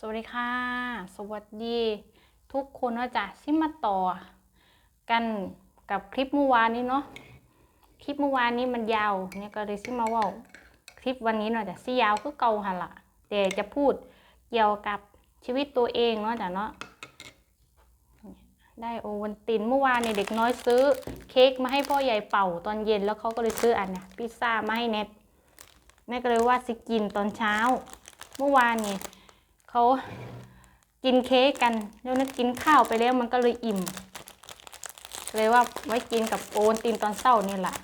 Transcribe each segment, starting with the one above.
สวัสดีค่ะ สวัสดี ทุกคนนะจ๊ะที่มาต่อ กันกับคลิปเมื่อวานนี้เนาะคลิปเมื่อวานนี้มันยาวเนี่ยก็เลยซิมาว่าคลิปวันนี้หน่อยจ้ะสิยาวคือเก่าหันละแต่จะพูดเกี่ยวกับชีวิตตัวเองเนาะจ้ะเนาะได้โอวันตินเมื่อวานเนี่ยเด็กน้อยซื้อเค้กมาให้พ่อใหญ่เป่าตอนเย็นแล้วเขาก็เลยซื้ออันเนี่ยพิซซ่ามาให้เน็ตแม่ก็เลยว่าสิกินตอนเช้า เมื่อวานนี่ เขากินเค้กกันแล้วนึกกินข้าวไปแล้วมันก็เลยอิ่ม เลยว่าไว้กินกับโอนตินตอนเช้านี่แหละ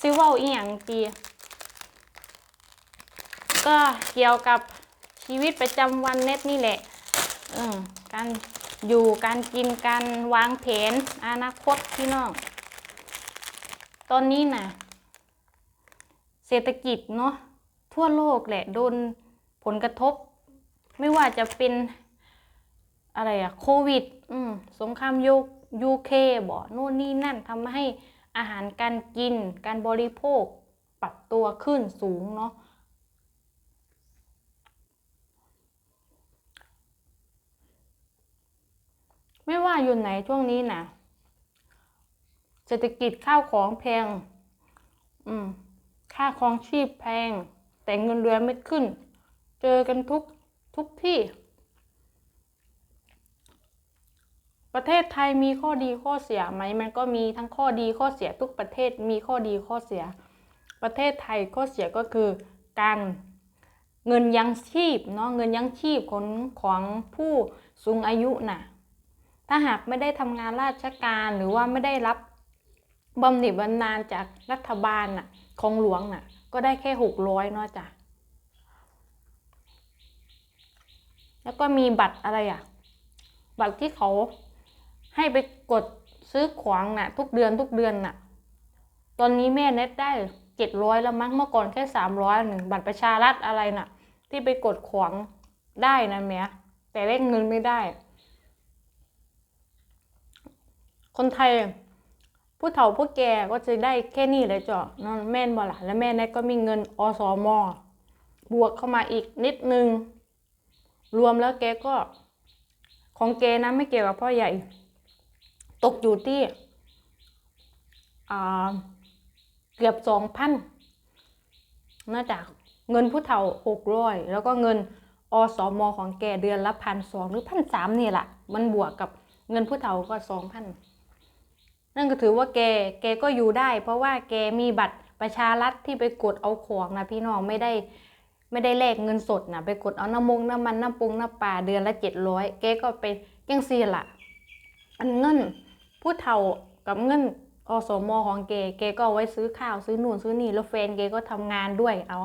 ซิเว่าอีหยังตีก็เกี่ยวกับชีวิตประจำวันเน็ตนี่แหละการอยู่การกินการวางแผนอนาคตพี่น้องตอนนี้น่ะ เศรษฐกิจเนาะ ทั่วโลกแหละโดนผลกระทบ ไม่ว่าจะเป็นอะไรอะโควิด อืมสงครามยูยูเคบ่นู่นนี่นั่นทำให้อาหารการกิน การบริโภค ปรับตัวขึ้นสูงเนาะไม่ว่าอยู่ไหนช่วงนี้นะเศรษฐกิจข้าวของแพง อืม ค่าครองชีพแพง แต่เงินเดือนไม่ขึ้น เจอกันทุกทุกที่ ประเทศไทยมีข้อดีข้อเสียไหม มันก็มีทั้งข้อดีข้อเสียทุกประเทศมีข้อดีข้อเสีย ประเทศไทยข้อเสียก็คือการเงินยังชีพเนาะเงินยังชีพของของผู้สูงอายุน่ะ ถ้าหากไม่ได้ทำงานราชการหรือว่าไม่ได้รับบำเหน็จบำนาญจากรัฐบาลน่ะของหลวงน่ะ ก็ได้แค่หกร้อยเนาะจ้ะ แล้วก็มีบัตรอะไรอะ บัตรที่เขาให้ไปกดซื้อของน่ะ ทุกเดือนทุกเดือนน่ะ ตอนนี้แม่เน็ตได้เจ็ดร้อยแล้วมั้งเมื่อก่อนแค่สามร้อยหนึ่งบัตรประชารัฐอะไรน่ะ ที่ไปกดของได้นะแม่แต่เลขเงินไม่ได้ คนไทย ผู้เฒ่าผู้แก่ก็จะได้แค่นี้เลยจ้ะนอนแม่นบ่ละแล้วแม่เน็ตก็มีเงินอสมบวกเข้ามาอีกนิดนึง รวมแล้วแกก็ของแกนะไม่เกี่ยวกับพ่อใหญ่ ตกอยู่ที่เกือบสองพันน่าจากเงินผู้เฒ่าหกร้อยแล้วก็เงินอสมของแกเดือนละพันสองหรือพันสามนี่แหละมันบวกกับเงินผู้เฒ่าก็สองพัน นั่นก็ถือว่าแกแกก็อยู่ได้ เพราะว่าแกมีบัตรประชารัฐที่ไปกดเอาของนะพี่น้องไม่ได้ไม่ได้แลกเงินสดนะไปกดเอาน้ำมงน้ำมันน้ำปรุงน้ำปลาเดือนละเจ็ดร้อยแกก็ไปยังซีละอันเงินผู้เฒ่ากับเงินอสมของแกแกก็เอาไว้ซื้อข้าวซื้อนู่นซื้อนี่แล้วแฟนแกก็ทำงานด้วยเอา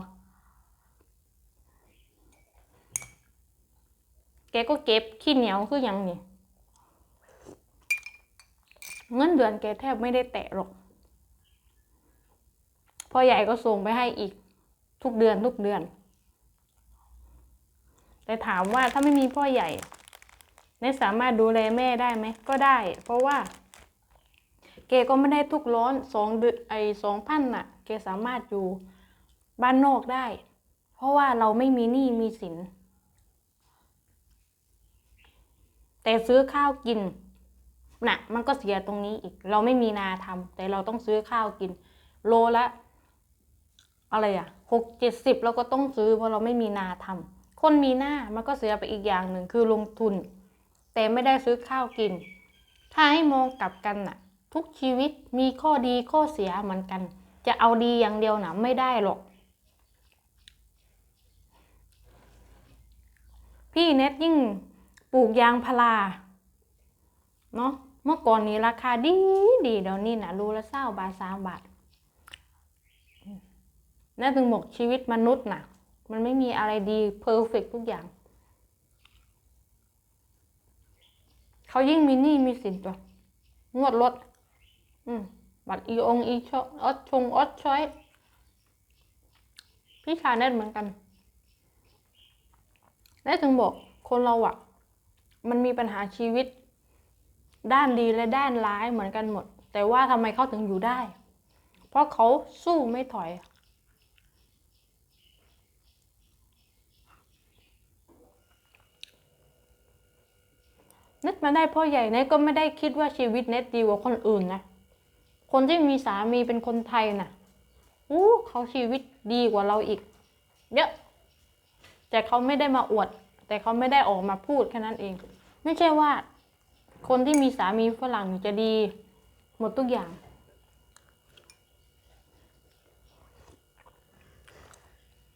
แกก็เก็บขี้เหนียวคืออย่างนี้ เงินเดือนแกแทบไม่ได้แตะหรอกพ่อใหญ่ก็ส่งไปให้อีกทุกเดือนทุกเดือน แต่ถามว่าถ้าไม่มีพ่อใหญ่เนสสามารถดูแลแม่ได้ไหมก็ได้ เพราะว่าแกก็ไม่ได้ทุกร้อนสองเดือนไอสองพันน่ะแกสามารถอยู่บ้านนอกได้ เพราะว่าเราไม่มีหนี้มีสิน แต่ซื้อข้าวกิน น่ะมันก็เสียตรงนี้อีก เราไม่มีนาทำแต่เราต้องซื้อข้าวกิน โลละอะไรอะหกเจ็ดสิบเราก็ต้องซื้อเพราะเราไม่มีนาทำคนมีหน้ามันก็เสียไปอีกอย่างหนึ่งคือลงทุน แต่ไม่ได้ซื้อข้าวกิน ถ้าให้มองกลับกันน่ะ ทุกชีวิตมีข้อดีข้อเสียเหมือนกัน จะเอาดีอย่างเดียวน่ะไม่ได้หรอก พี่เน็ตยิ่งปลูกยางพารา เนาะเมื่อก่อนนี้ราคาดีดีเดี๋ยวนี้นะรูละเศร้าบาทสามบาทนั่นถึงบอกชีวิตมนุษย์น่ะมันไม่มีอะไรดีเพอร์เฟกทุกอย่าง เขายิ่งมีหนี้มีสินตัว งวดรถ อืม บัตรอีองอีชออดชงอดช้อย พี่ชายเน็ตเหมือนกันได้ถึงบอกคนเราอะมันมีปัญหาชีวิต ด้านดีและด้านร้ายเหมือนกันหมด แต่ว่าทำไมเขาถึงอยู่ได้ เพราะเขาสู้ไม่ถอยนึกมาได้พ่อใหญ่เน็ตก็ไม่ได้คิดว่าชีวิตเน็ตดีกว่าคนอื่นนะ คนที่มีสามีเป็นคนไทยนะ่ะอู้เขาชีวิตดีกว่าเราอีก เยอะ แต่เขาไม่ได้มาอวด แต่เขาไม่ได้ออกมาพูดแค่นั้นเอง ไม่ใช่ว่า คนที่มีสามีฝรั่งจะดี หมดทุกอย่าง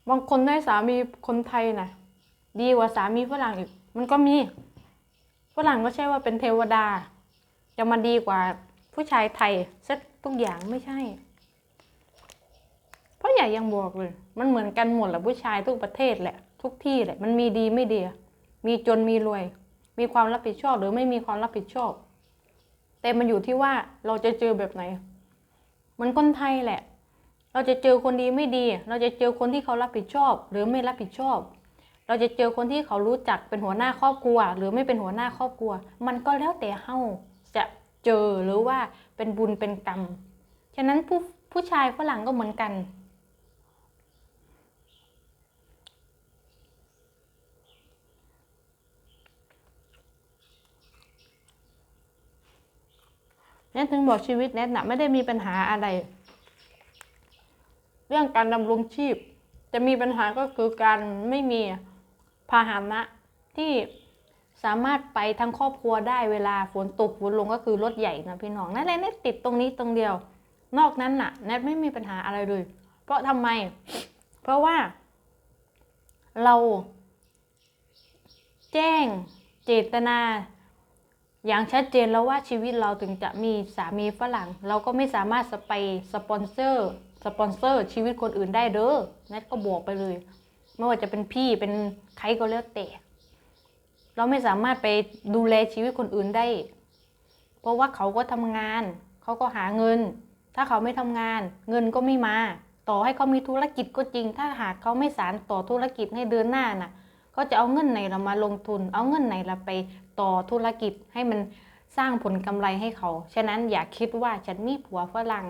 บางคนได้สามีคนไทยนะดีกว่าสามีฝรั่งอีก มันก็มี ฝรั่งก็ใช่ว่าเป็นเทวดา จะมาดีกว่าผู้ชายไทยสักทุกอย่างไม่ใช่ เพราะใหญ่ยังบอกเลย มันเหมือนกันหมดแหละผู้ชายทุกประเทศแหละ ทุกที่แหละ มันมีดีไม่ดี มีจนมีรวย มีความรับผิดชอบหรือไม่มีความรับผิดชอบ แต่มันอยู่ที่ว่าเราจะเจอแบบไหนเหมือนคนไทยแหละ เราจะเจอคนดีไม่ดี เราจะเจอคนที่เขารับผิดชอบ หรือไม่รับผิดชอบ เราจะเจอคนที่เขารู้จักเป็นหัวหน้าครอบครัว หรือไม่เป็นหัวหน้าครอบครัว มันก็แล้วแต่เฮาจะเจอหรือว่าเป็นบุญเป็นกรรม ฉะนั้นผู้ผู้ชายฝรั่งก็เหมือนกัน แนทถึงบอกชีวิตแนทนะไม่ได้มีปัญหาอะไร เรื่องการดำรงชีพ จะมีปัญหาก็คือการไม่มีพาหนะที่สามารถไปทั้งครอบครัวได้เวลาฝนตกฝนลงก็คือรถใหญ่นะพี่น้องนั่นแหละแนทติดตรงนี้ตรงเดียว นอกนั้นน่ะแนทไม่มีปัญหาอะไรเลย เพราะทำไม เพราะว่า เรา แจ้งเจตนา อย่างชัดเจนแล้วว่าชีวิตเราถึงจะมีสามีฝรั่ง เราก็ไม่สามารถสไปสปอนเซอร์สปอนเซอร์ชีวิตคนอื่นได้เด้อแนทก็บอกไปเลย ไม่ว่าจะเป็นพี่เป็นใครก็แล้วแต่ เราไม่สามารถไปดูแลชีวิตคนอื่นได้ เพราะว่าเขาก็ทำงาน เขาก็หาเงิน ถ้าเขาไม่ทำงาน เงินก็ไม่มา ต่อให้เขามีธุรกิจก็จริง ถ้าหากเขาไม่สานต่อธุรกิจให้เดินหน้าน่ะเขาจะเอาเงินไหนเรามาลงทุน เอาเงินไหนเราไป ต่อธุรกิจให้มันสร้างผลกำไรให้เขา ฉะนั้นอย่าคิดว่าฉันมีผัวฝรั่ง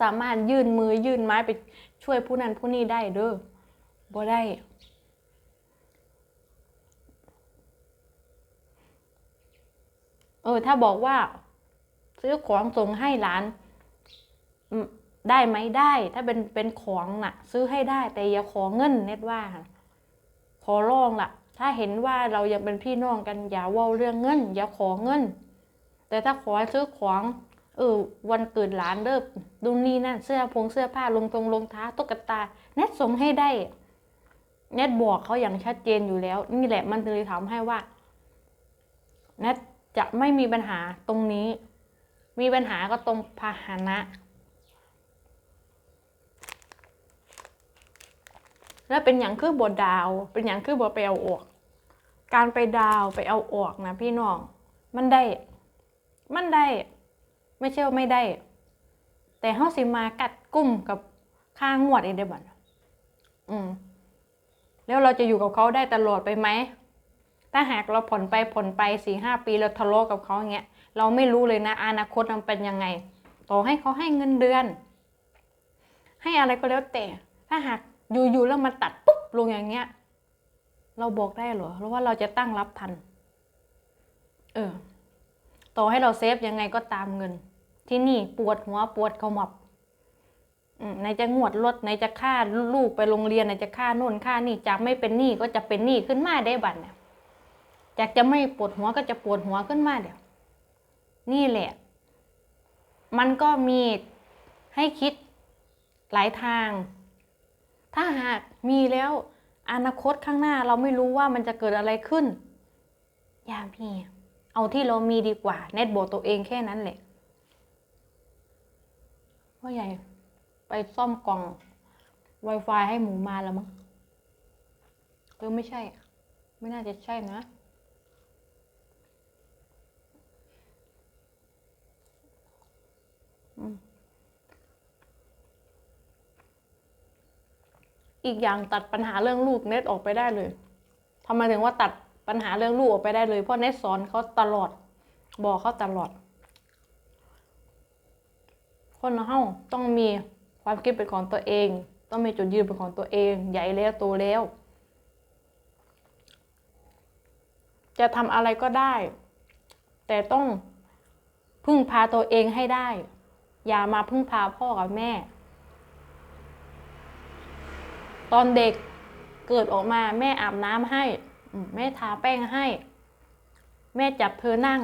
สามารถยื่นมือยื่นไม้ไปช่วยผู้นั้นผู้นี้ได้เด้อบ่ได้ เออ ถ้าบอกว่า ซื้อของส่งให้หลานได้ไหมได้ ถ้าเป็นเป็นของน่ะ ซื้อให้ได้แต่อย่าขอเงินเน็ตว่า ขอร้องล่ะ ถ้าเห็นว่าเรายังเป็นพี่น้องกันอย่าว่าเรื่องเงิน อย่าขอเงิน แต่ถ้าขอซื้อของเออวันเกิดหลานเด้อดูนี่นั่นเสื้อผงเสื้อผ้าลงตรงลงท้าตุ๊กตาเน็ตส่งให้ได้เน็ตบอกเขาอย่างชัดเจนอยู่แล้ว นี่แหละมันเลยทำให้ว่าเน็ตจะไม่มีปัญหาตรงนี้ มีปัญหาก็ตรงพาหนะ แล้วเป็นอย่างคือบดาว เป็นอย่างคือบดไปเอาออก การไปดาวไปเอาออกนะพี่น้อง มันได้ มันได้ ไม่ใช่ว่าไม่ได้ แต่เฮาสิมากัดกุ้มกับค่างวดอีกได้บ่นอืม แล้วเราจะอยู่กับเขาได้ตลอดไปไหม ถ้าหากเราผ่อนไปผ่อนไปสี่ห้าปีเราทะเลาะกับเขาอย่างเงี้ย เราไม่รู้เลยนะ อนาคตมันเป็นยังไง ต่อให้เขาให้เงินเดือน ให้อะไรก็แล้วแต่ ถ้าหากอยู่ๆแล้วมาตัดปุ๊บลงอย่างเงี้ย เราบอกได้เหรอเพราะว่าเราจะตั้งรับทัน เออ ต่อให้เราเซฟยังไงก็ตามเงิน ที่นี่ปวดหัวปวดขมับอืมไหนจะงวดรถไหนจะค่าลูกไปโรงเรียนไหนจะค่าโน่นค่านี่จากไม่เป็นหนี้ก็จะเป็นหนี้ขึ้นมาได้บัดเนี่ยจากจะไม่ปวดหัวก็จะปวดหัวขึ้นมาเดี๋ยวนี่แหละ มันก็มีให้คิดหลายทาง ถ้าหากมีแล้ว อนาคตข้างหน้าเราไม่รู้ว่ามันจะเกิดอะไรขึ้น อย่ามี เอาที่เรามีดีกว่า เน็ตบอกตัวเองแค่นั้นแหละว่าใหญ่ไปซ่อมกล่อง Wi-Fi ให้หมูมาแล้วมั้งเออไม่ใช่ ไม่น่าจะใช่นะอีีกอย่างตัดปัญหาเรื่องลูกเน็ตออกไปได้เลยทำไมถึงว่าตัดปัญหาเรื่องลูกออกไปได้เลยเพราะเน็ตสอนเขาตลอด บอกเขาตลอด คนเราต้องมีความคิดเป็นของตัวเอง ต้องมีจุดยืนเป็นของตัวเอง ใหญ่แล้วโตแล้ว จะทำอะไรก็ได้ แต่ต้องพึ่งพาตัวเองให้ได้ อย่ามาพึ่งพาพ่อกับแม่ ตอนเด็กเกิดออกมาแม่อาบน้ำให้ แม่ทาแป้งให้ แม่จับเธอนั่ง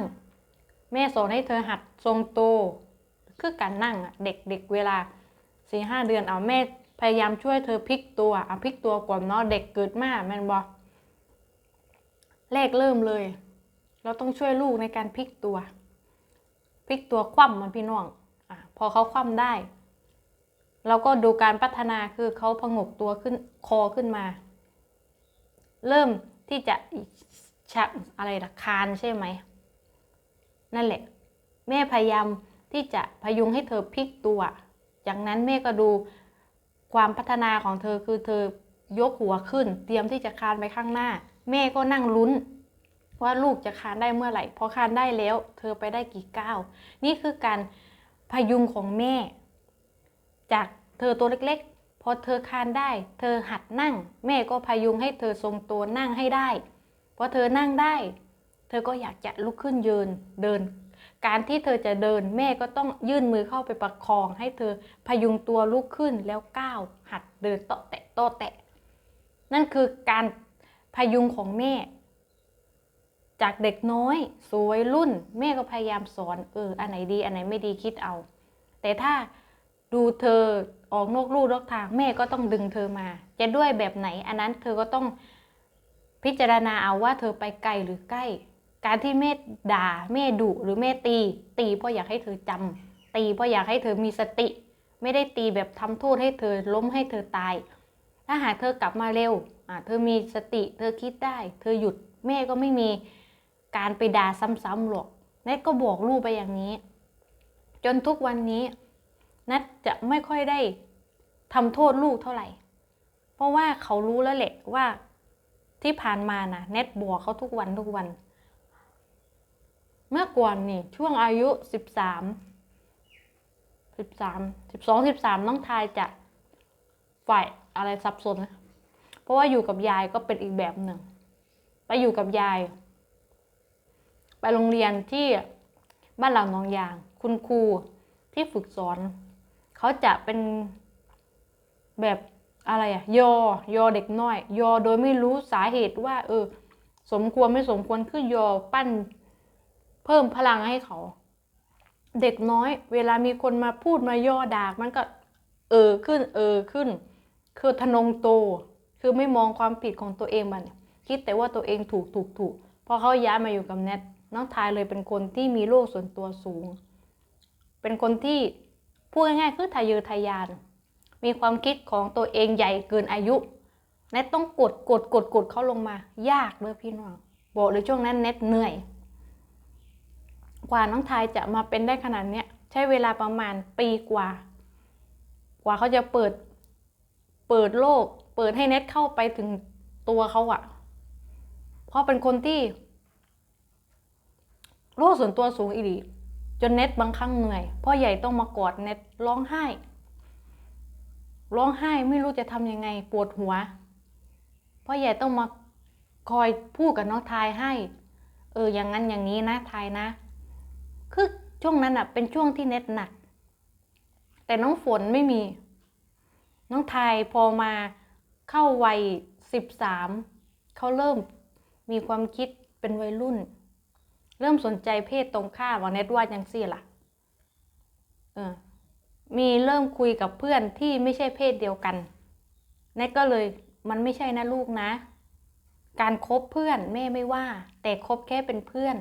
แม่สอนให้เธอหัดทรงตัวคือการนั่งเด็กเด็กเวลาสี่ห้าเดือนเอาแม่พยายามช่วยเธอพลิกตัวเอาพลิกตัวก่อนเนาะเด็กเกิดมาแม่นบอแรกเริ่มเลย เราต้องช่วยลูกในการพลิกตัวพลิกตัวคว่ำมันพี่น้องอพอเขาคว่ำได้ เราก็ดูการพัฒนาคือเขาพงกตัวขึ้นคอขึ้นมา เริ่มที่จะชักอะไรนะคานใช่ไหม นั่นแหละ แม่พยายามที่จะพยุงให้เธอพลิกตัว จากนั้นแม่ก็ดูความพัฒนาของเธอคือเธอยกหัวขึ้น เตรียมที่จะคานไปข้างหน้า แม่ก็นั่งลุ้นว่าลูกจะคานได้เมื่อไหร่พอคานได้แล้ว เธอไปได้กี่ก้าวนี่คือการพยุงของแม่ จากเธอตัวเล็กๆ พอเธอคานได้ เธอหัดนั่ง แม่ก็พยุงให้เธอทรงตัวนั่งให้ได้พอเธอนั่งได้ เธอก็อยากจะลุกขึ้นยืนเดิน การที่เธอจะเดินแม่ก็ต้องยื่นมือเข้าไปประคอง ให้เธอพยุงตัวลุกขึ้นแล้วก้าวหัดเดินโตะแตะโตะแตะ นั่นคือการพยุงของแม่ จากเด็กน้อยสวยรุ่น แม่ก็พยายามสอนเอออันไหนดีอันไหนไม่ดีคิดเอา แต่ถ้า ดูเธอออกนอกลู่นอกทางแม่ก็ต้องดึงเธอมา จะด้วยแบบไหน อันนั้นเธอก็ต้องพิจารณาเอาว่าเธอไปไกลหรือใกล้ การที่แม่ด่าแม่ดุหรือแม่ตี ตีเพราะอยากให้เธอจำตีเพราะอยากให้เธอมีสติ ไม่ได้ตีแบบทำโทษให้เธอล้มให้เธอตาย ถ้าหากเธอกลับมาเร็วเธอมีสติ เธอคิดได้ เธอหยุดแม่ก็ไม่มีการไปด่าซ้ำๆหรอกแนทก็บอกลูกไปอย่างนี้ จนทุกวันนี้ นัทจะไม่ค่อยได้ทำโทษลูกเท่าไหร่ เพราะว่าเขารู้แล้วแหละว่าที่ผ่านมานะเน็ตบอกเขาทุกวันทุกวัน เมื่อก่อนนี่ช่วงอายุสิบสามสิบสามสิบสองสิบสามน้องทายจะฝ่ายอะไรสับสนนะเพราะว่าอยู่กับยายก็เป็นอีกแบบหนึ่ง ไปอยู่กับยาย ไปโรงเรียนที่บ้านหลังหนองยาง คุณครูที่ฝึกสอน เขาจะเป็นแบบอะไรอะยอยอเด็กน้อย ยอโดยไม่รู้สาเหตุว่า เออ สมควรไม่สมควรคือยอปั้น เพิ่มพลังให้เขา เด็กน้อย เวลามีคนมาพูดมาย่อดากมันก็ เออขึ้น เออขึ้น คือทะนงโต คือไม่มองความผิดของตัวเองมันคิดแต่ว่าตัวเองถูกถูกถูกพอเขาย้ายมาอยู่กับแนทน้องทายเลยเป็นคนที่มีโลกส่วนตัวสูง เป็นคนที่ พูดง่ายๆคือทะเยอทะยาน มีความคิดของตัวเองใหญ่เกินอายุแนทต้องกดกดกดกดเขาลงมา ยากเลยพี่น้องบอกเลยช่วงนั้นแนทเหนื่อย กว่าน้องทายจะมาเป็นได้ขนาดเนี้ยใช้เวลาประมาณปีกว่า กว่าเขาจะเปิด เปิดโลก เปิดให้เน็ตเข้าไปถึงตัวเขาอะเพราะเป็นคนที่ โลกส่วนตัวสูงอีดี จนเน็ตบางครั้งเหนื่อย พ่อใหญ่ต้องมากอดเน็ตร้องไห้ ร้องไห้ไม่รู้จะทำยังไงปวดหัว พ่อใหญ่ต้องมาคอยพูดกับน้องทายให้ เอออย่างนั้นอย่างนี้นะทายนะ คือช่วงนั้นอะเป็นช่วงที่เน็ตหนัก แต่น้องฝนไม่มี น้องทายพอมาเข้าวัยสิบสามเขาเริ่มมีความคิดเป็นวัยรุ่น เริ่มสนใจเพศตรงข้ามว่าเน็ตว่ายังสี่ล่ะเออมีเริ่มคุยกับเพื่อนที่ไม่ใช่เพศเดียวกันเน็ตก็เลยมันไม่ใช่นะลูกนะ การคบเพื่อนแม่ไม่ว่า แต่คบแค่เป็นเพื่อน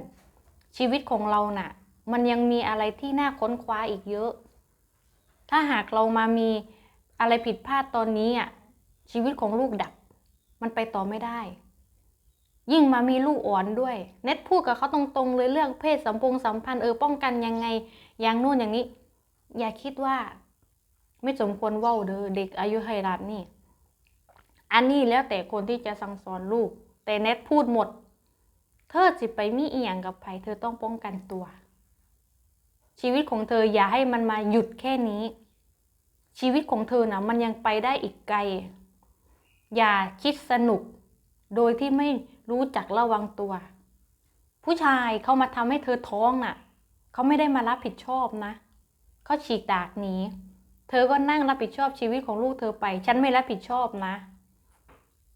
ชีวิตของเราน่ะ มันยังมีอะไรที่น่าค้นคว้าอีกเยอะ ถ้าหากเรามามีอะไรผิดพลาดตอนนี้อะชีวิตของลูกดับ มันไปต่อไม่ได้ ยิ่งมามีลูกอ่อนด้วย เน็ตพูดกับเขาตรงๆเลยเรื่องเพศสัมพงสัมพันธ์เออป้องกันยังไง อย่างนู่นอย่างนี้ อย่าคิดว่า ไม่สมควรว้าเด้อเด็กอายุไฮรัดนี่ อันนี้แล้วแต่คนที่จะสั่งสอนลูก แต่เน็ตพูดหมด เธอจิไปมีอียงกับใครเธอต้องป้องกันตัว ชีวิตของเธออย่าให้มันมาหยุดแค่นี้ ชีวิตของเธอนะมันยังไปได้อีกไกล อย่าคิดสนุก โดยที่ไม่ รู้จักระวังตัว ผู้ชายเขามาทำให้เธอท้องน่ะเขาไม่ได้มารับผิดชอบนะเขาฉีกดากหนีเธอก็นั่งรับผิดชอบชีวิตของลูกเธอไป ฉันไม่รับผิดชอบนะ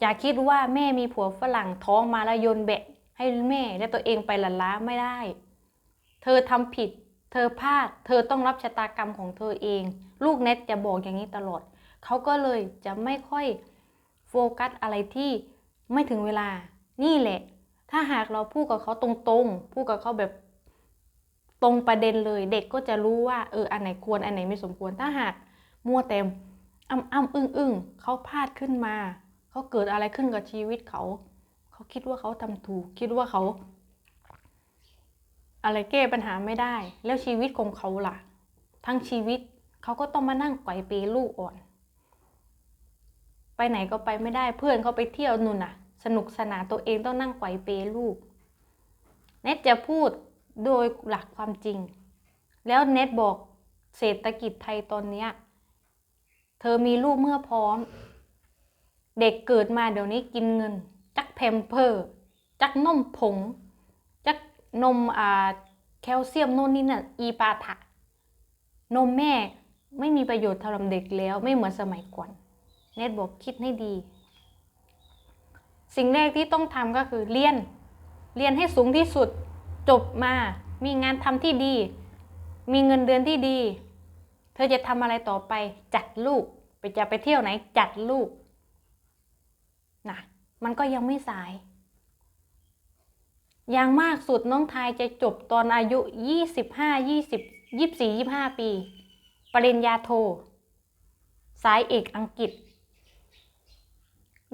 อย่าคิดว่าแม่มีผัวฝรั่งท้องมาแล้วโยนแบะ ให้แม่และตัวเองไปหลันล้าไม่ได้ เธอทำผิด เธอพลาด เธอต้องรับชะตากรรมของเธอเอง ลูกเน็ตจะบอกอย่างนี้ตลอด เขาก็เลยจะไม่ค่อยโฟกัสอะไรที่ไม่ถึงเวลา นี่แหละ ถ้าหากเราพูดกับเขาตรงๆ พูดกับเขาแบบตรงประเด็นเลย เด็กก็จะรู้ว่าเอออันไหนควรอันไหนไม่สมควร ถ้าหากมัวแต่อ้ำอ้ำอึ้งอึ้งเขาพลาดขึ้นมา เขาเกิดอะไรขึ้นกับชีวิตเขา เขาคิดว่าเขาทำถูก คิดว่าเขา อะไรแก้ปัญหาไม่ได้ แล้วชีวิตของเขาล่ะ ทั้งชีวิตเขาก็ต้องมานั่งไกวเปลูกอ่อน ไปไหนก็ไปไม่ได้เพื่อนเขาไปเที่ยวนู่นน่ะ สนุกสนานตัวเองต้องนั่งไกวเปลูก เน็ตจะพูดโดยหลักความจริง แล้วเน็ตบอกเศรษฐกิจไทยตอนนี้เธอมีลูกเมื่อพร้อม เด็กเกิดมาเดี๋ยวนี้กินเงิน จักแพมเพอร์ จักนมผง จักนมอ่าแคลเซียมโน่นนี่น่ะอีปาถะนมแม่ไม่มีประโยชน์สำหรับเด็กแล้วไม่เหมือนสมัยก่อน เน็ตบอกคิดให้ดี สิ่งแรกที่ต้องทำก็คือเรียน เรียนให้สูงที่สุด จบมา มีงานทำที่ดี มีเงินเดือนที่ดี เธอจะทำอะไรต่อไป จัดลูก ไปจะไปเที่ยวไหน จัดลูกนะมันก็ยังไม่สาย อย่างมากสุดน้องทายจะจบตอนอายุ 25 20 24 25 ปี ปริญญาโท สายเอกอังกฤษ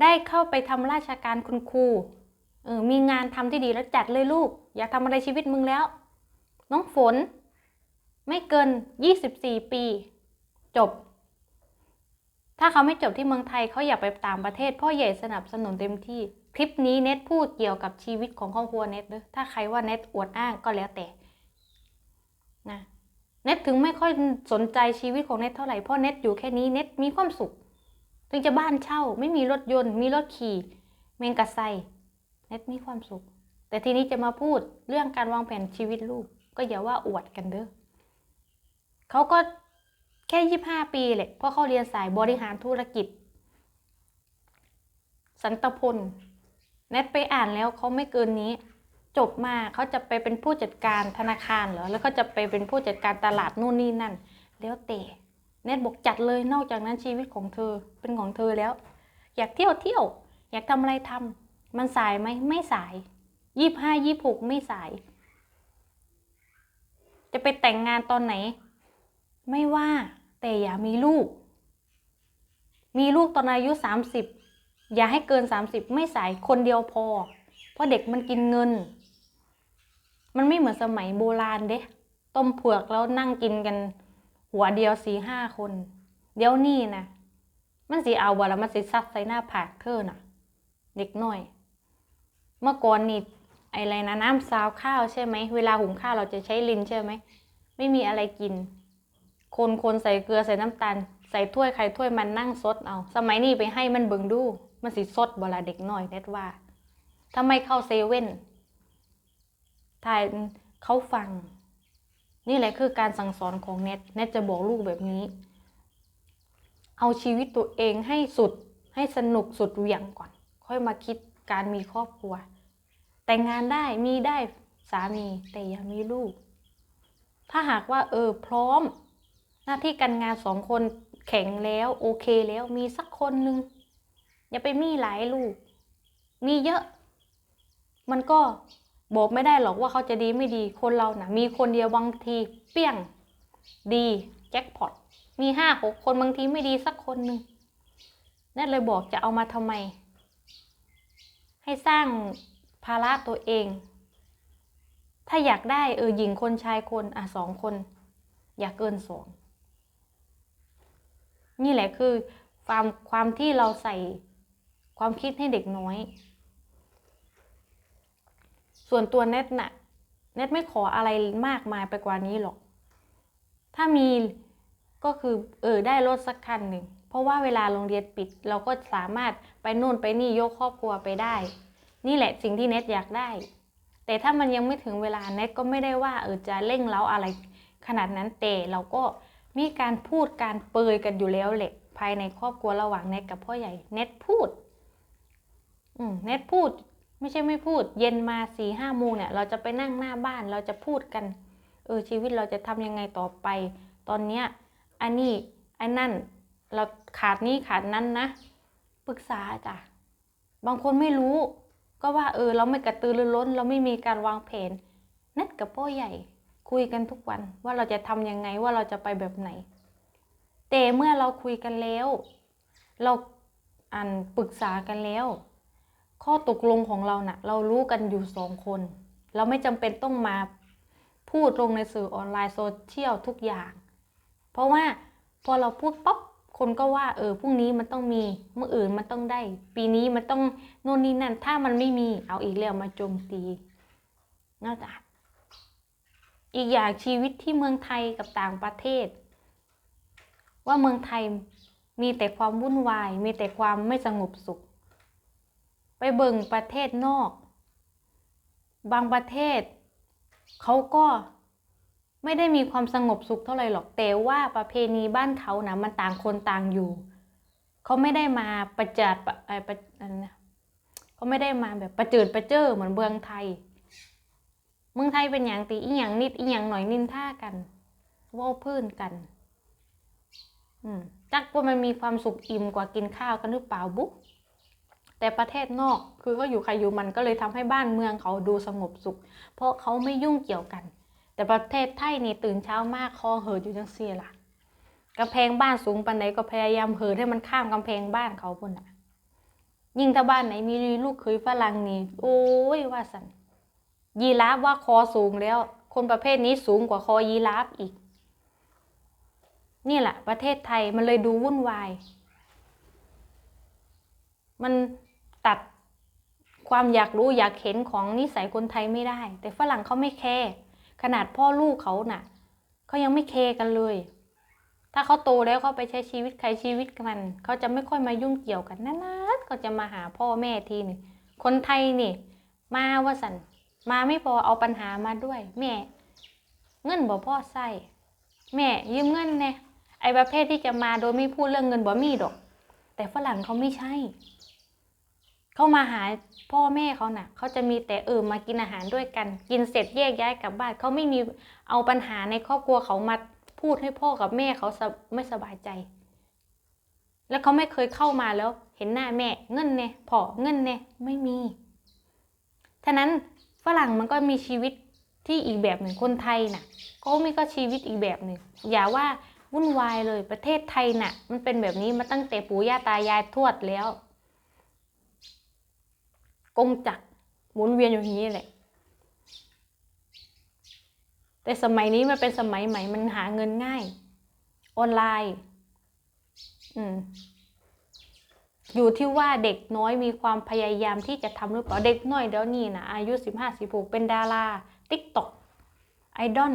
ได้เข้าไปทำราชการคุณครูเออมีงานทำที่ดีแล้วจัดเลยลูก อยากทำอะไรชีวิตมึงแล้ว น้องฝน ไม่เกิน 24 ปี จบ ถ้าเขาไม่จบที่เมืองไทยเขาอยากไปต่างประเทศพ่อใหญ่สนับสนุนเต็มที่ คลิปนี้เน็ตพูดเกี่ยวกับชีวิตของครอบครัวเน็ตเด้อถ้าใครว่าเน็ตอวดอ้างก็แล้วแต่นะเน็ตถึงไม่ค่อยสนใจชีวิตของเน็ตเท่าไหร่เพราะเน็ตอยู่แค่นี้เน็ตมีความสุข ถึงจะบ้านเช่า ไม่มีรถยนต์ มีรถขี่เมงกะไซเน็ตมีความสุข แต่ทีนี้จะมาพูดเรื่องการวางแผนชีวิตลูก ก็อย่าว่าอวดกันเด้อเขาก็แค่ยี่ห้าปีแหละเพราะเขาเรียนสายบริหารธุรกิจ สันตพลเน็ตไปอ่านแล้วเขาไม่เกินนี้ จบมาเขาจะไปเป็นผู้จัดการธนาคารเหรอแล้วก็จะไปเป็นผู้จัดการตลาดนู่นนี่นั่น แล้วแต่ เน็ตบอกจัดเลยนอกจากนั้นชีวิตของเธอเป็นของเธอแล้ว อยากเที่ยวเที่ยว อยากทำอะไรทำมันสายไหมไม่สายยี่ห้ายี่หกไม่สาย จะไปแต่งงานตอนไหน ไม่ว่า แต่อย่ามีลูก มีลูกตอนอายุสามสิบอย่าให้เกินสามสิบไม่สายคนเดียวพอ เพราะเด็กมันกินเงิน มันไม่เหมือนสมัยโบราณเด้ต้มเผือกแล้วนั่งกินกัน หัวเดียวสี่ห้าคน เดี๋ยวนี้นะมันสีเอาบ่แล้วมันสีซัดใส่หน้าผากเธอน่ะ เด็กน้อย เมื่อก่อนนี่อะไรนะน้ำซาวข้าวใช่ไหมเวลาหุงข้าวเราจะใช้ลิ้นใช่ไหมไม่มีอะไรกิน คนคนใส่เกลือใส่น้ำตาล ใส่ถ้วยใครถ้วยมันนั่งซดเอา สมัยนี้ไปให้มันเบิงดู มันสิซดบลาเด็กน้อยเน็ตว่าถ้าไม่เข้าเซเว่นถ่ายเขาฟัง นี่แหละคือการสั่งสอนของเน็ตเน็ตจะบอกลูกแบบนี้ เอาชีวิตตัวเองให้สุดให้สนุกสุดเหวี่ยงก่อน ค่อยมาคิดการมีครอบครัว แต่งงานได้มีได้สามีแต่อย่ามีลูก ถ้าหากว่าเออพร้อม หน้าที่การงานสองคนแข็งแล้วโอเคแล้วมีสักคนหนึ่งอย่าไปมีหลายลูก มีเยอะ มันก็ บอกไม่ได้หรอกว่าเขาจะดีไม่ดีคนเรานะ่ะ มีคนเดียวบางทีเปี้ยง ดีแจ็คพอตมีห้าหกคนบางทีไม่ดีสักคนหนึ่งนั่นเลยบอกจะเอามาทำไม ให้สร้างภาระตัวเอง ถ้าอยากได้เออหญิงคนชายคนอะสองคน อย่าเกินสองนี่แหละคือความความที่เราใส่ความคิดให้เด็กน้อย ส่วนตัวเน็ตน่ะเน็ตไม่ขออะไรมากมายไปกว่านี้หรอก ถ้ามีก็คือเออได้รถสักคันหนึ่ง เพราะว่าเวลาโรงเรียนปิด เราก็สามารถไปนู่นไปนี่ยกครอบครัวไปได้ นี่แหละสิ่งที่เน็ตอยากได้ แต่ถ้ามันยังไม่ถึงเวลาเน็ตก็ไม่ได้ว่าเออจะเร่งเร้าอะไรขนาดนั้นแต่เราก็มีการพูดการเปยกันอยู่แล้วแหละภายในครอบครัวระหว่างเน็ตกับพ่อใหญ่ เน็ตพูด อืมเน็ตพูด ไม่ใช่ไม่พูด เย็นมาสี่ห้าโมงเนี่ย เราจะไปนั่งหน้าบ้านเราจะพูดกัน เออชีวิตเราจะทำยังไงต่อไป ตอนเนี้ยอันนี้อันนั่น เราขาดนี้ขาดนั้นนะปรึกษาจ้ะบางคนไม่รู้ ก็ว่าเออ เราไม่กระตือรือร้น เราไม่มีการวางแผน นัดกับพ่อใหญ่ คุยกันทุกวันว่าเราจะทำยังไงว่าเราจะไปแบบไหน แต่เมื่อเราคุยกันแล้ว เราอ่านปรึกษากันแล้ว ข้อตกลงของเราน่ะ เรารู้กันอยู่สองคน เราไม่จำเป็นต้องมาพูดลงในสื่อออนไลน์โซเชียลทุกอย่าง เพราะว่าพอเราพูดปั๊บคนก็ว่า เออพรุ่งนี้มันต้องมีเมื่ออื่นมันต้องได้ ปีนี้มันต้องโน่นนี่นั่น ถ้ามันไม่มีเอาอีกแล้วมาโจมตีนอกจากอีกอย่างชีวิตที่เมืองไทยกับต่างประเทศ ว่าเมืองไทยมีแต่ความวุ่นวาย มีแต่ความไม่สงบสุข เบิ่งประเทศนอก บางประเทศ เขาก็ไม่ได้มีความสงบสุขเท่าไหร่หรอกแต่ว่าประเพณีบ้านเขานะมันต่างคนต่างอยู่ เขาไม่ได้มาประจัดไอ้ประนะเขาไม่ได้มาแบบประเจิดประเจ้อเหมือนเมืองไทย เมืองไทยเป็นอย่างตีอีหยังนิดอีหยังหน่อยนินท่ากันว่าพื้นกัน อืมจักว่ามันมีความสุขอิ่มกว่ากินข้าวกันหรือเปล่าบุ๊ก แต่ประเทศนอกคือก็อยู่ใครอยู่มันก็เลยทำให้บ้านเมืองเขาดูสงบสุข เพราะเขาไม่ยุ่งเกี่ยวกัน แต่ประเทศไทยนี่ตื่นเช้ามากคอเหิดอยู่จังซี่ล่ะกำแพงบ้านสูงปันใดก็พยายามเหินให้มันข้ามกำแพงบ้านเขาพุ่นอะ ยิ่งถ้าบ้านไหนมีลูกเคยฝรั่งนี่โอ้ยว่าสันยีราฟว่าคอสูงแล้ว คนประเภทนี้สูงกว่าคอยีราฟอีก นี่แหละประเทศไทยมันเลยดูวุ่นวาย มัน ความอยากรู้อยากเห็นของนิสัยคนไทยไม่ได้ แต่ฝรั่งเขาไม่แคร์ขนาดพ่อลูกเขาน่ะเขายังไม่แคร์กันเลย ถ้าเขาโตแล้วเขาไปใช้ชีวิตใครชีวิตมันเขาจะไม่ค่อยมายุ่งเกี่ยวกันนานๆก็จะมาหาพ่อแม่ทีนึ่งคนไทยนี่ มาว่าสันมาไม่พอเอาปัญหามาด้วย แม่ เงินบ่พ่อใส่แม่ยืมเงินแน่ไอ้ประเภทที่จะมาโดยไม่พูดเรื่องเงินบ่มีดอก แต่ฝรั่งเขาไม่ใช่ เข้ามาหาพ่อแม่เขาน่ะเขาจะมีแต่เออมากินอาหารด้วยกัน กินเสร็จแยกย้ายกลับบ้านเขาไม่มีเอาปัญหาในครอบครัวเขามาพูดให้พ่อกับแม่เขาไม่สบายใจ แล้วเขาไม่เคยเข้ามาแล้ว เห็นหน้าแม่เงินเนี่ยพอเงินเนี่ยไม่มีท่านั้นฝรั่งมันก็มีชีวิตที่อีกแบบหนึ่งคนไทยน่ะก็มีก็ชีวิตอีกแบบหนึ่งอย่าว่าวุ่นวายเลยประเทศไทยน่ะ มันเป็นแบบนี้มาตั้งแต่ปู่ย่าตายายทวดแล้ว กงจักรหมุนเวียนอยู่อย่างนี้แหละ แต่สมัยนี้มันเป็นสมัยใหม่มันหาเงินง่าย ออนไลน์ อืม อยู่ที่ว่าเด็กน้อยมีความพยายามที่จะทำหรือเปล่าเด็กน้อยเดี๋ยวนี้นะอายุสิบห้าสิบหกเป็นดาราติ๊กต็อกไอดอล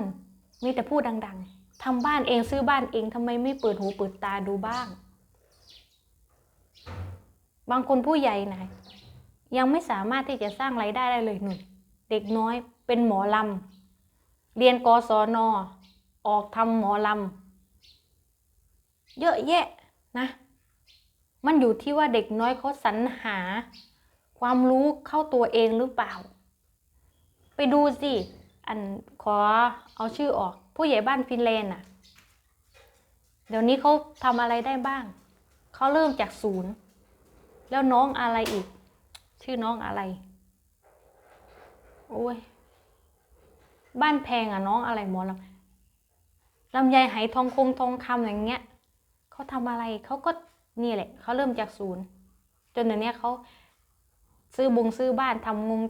มีแต่พูดดัง ๆทำบ้านเองซื้อบ้านเองทำไมไม่เปิดหูเปิดตาดูบ้าง บางคนผู้ใหญ่นะ ยังไม่สามารถที่จะสร้างไรายได้ได้เลยหนุ่นเด็กน้อยเป็นหมอลำเรียนกศนออกทำหมอลำเยอะแยะนะ มันอยู่ที่ว่าเด็กน้อยเขาสรรหา ความรู้เข้าตัวเองหรือเปล่า ไปดูสิอันขอเอาชื่อออก ผู้ใหญ่บ้านฟินแลนด์น่ะ เดี๋ยวนี้เขาทำอะไรได้บ้าง เขาเริ่มจากศูนย์ แล้วน้องอะไรอีก ชื่อน้องอะไร โอ้ย บ้านแพงอะน้องอะไรหมอลำลำไยไหทองคงทองคำอย่างเงี้ยเขาทำอะไรเขาก็นี่แหละเขาเริ่มจากศูนย์ จนเดี๋ยวนี้เขาซื้อบงซื้อบ้านทำงง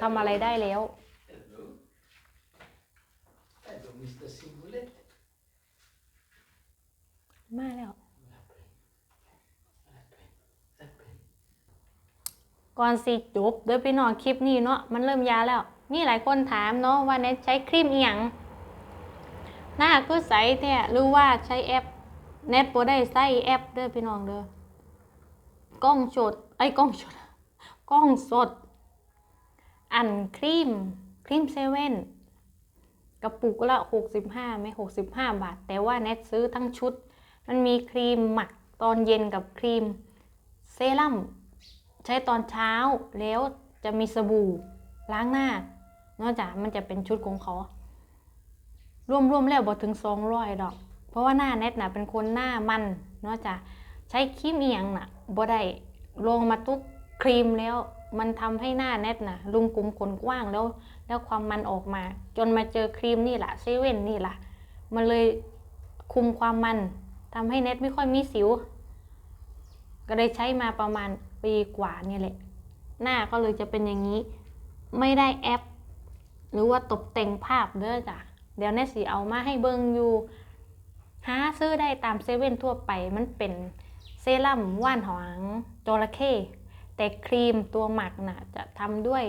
ทำอะไรได้แล้ว มาแล้ว ก่อนสิจบเดี๋ยวไปนอนคลิปนี้เนาะมันเริ่มยาแล้ว มีหลายคนถามเนาะว่าเน็ตใช้ครีมอีหยังหน้าคือใสเนี่ยหรือว่าใช้แอปเน็ตบ่ได้ใส่แอปเด้อพี่น้องเด้อกล้องสดไอ้กล้องสดกล้องสด อันครีมครีมเซเว่นกระปุกละหกสิบห้าไม่หกสิบห้าบาท แต่ว่าแนทซื้อทั้งชุด มันมีครีมหมักตอนเย็นกับครีมเซรั่ม ใช้ตอนเช้าแล้วจะมีสบู่ล้างหน้า นอกจากมันจะเป็นชุดของเขารวมๆแล้วบ่ถึงสองร้อยดอก เพราะว่าหน้าแนทน่ะเป็นคนหน้ามันนอกจากใช้ครีมเอียงน่ะบ่ได้ลงมาทุกครีมแล้ว มันทำให้หน้าแนทน่ะลุมกลุ่มขนกว้างแล้ว แล้วความมันออกมา จนมาเจอครีมนี่แหละเซเว่นนี่แหละมันเลยคุมความมันทำให้เน็ตไม่ค่อยมีสิว ก็เลยใช้มาประมาณ ปีกว่าเนี่ยแหละ หน้าก็เลยจะเป็นอย่างนี้ ไม่ได้แอป หรือว่าตกแต่งภาพเด้อจ้ะเดี๋ยวแนทสีเอามาให้เบิงอยู่หาซื้อได้ตามเซเว่นทั่วไปมันเป็นเซรั่มว่านหางจระเข้แต่ครีมตัวหมักน่ะจะทำด้วย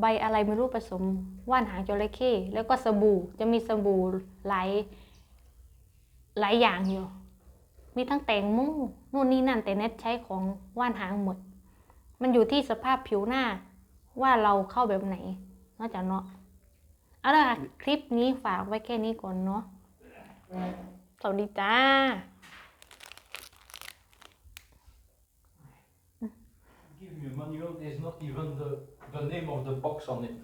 ใบอะไรไม่รู้ผสมว่านหางจระเข้แล้วก็สบู่จะมีสบู่หลายหลายอย่างอยู่ มีทั้งแตงโม นู่นนี่นั่นแต่เน็ตใช้ของว่านหางหมด มันอยู่ที่สภาพผิวหน้าว่าเราเข้าแบบไหนนอกจากเนาะเอาละค่ะคลิปนี้ฝากไว้แค่นี้ก่อนเนาะสวัสดีจ้า Give me a manual, there's not even the, the name of the box on it.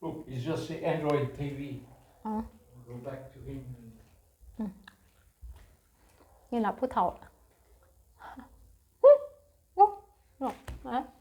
Look, it's just say Android TV. Oh. Go back to him and นี่แหละผู้เฒ่า 哦，来、哎。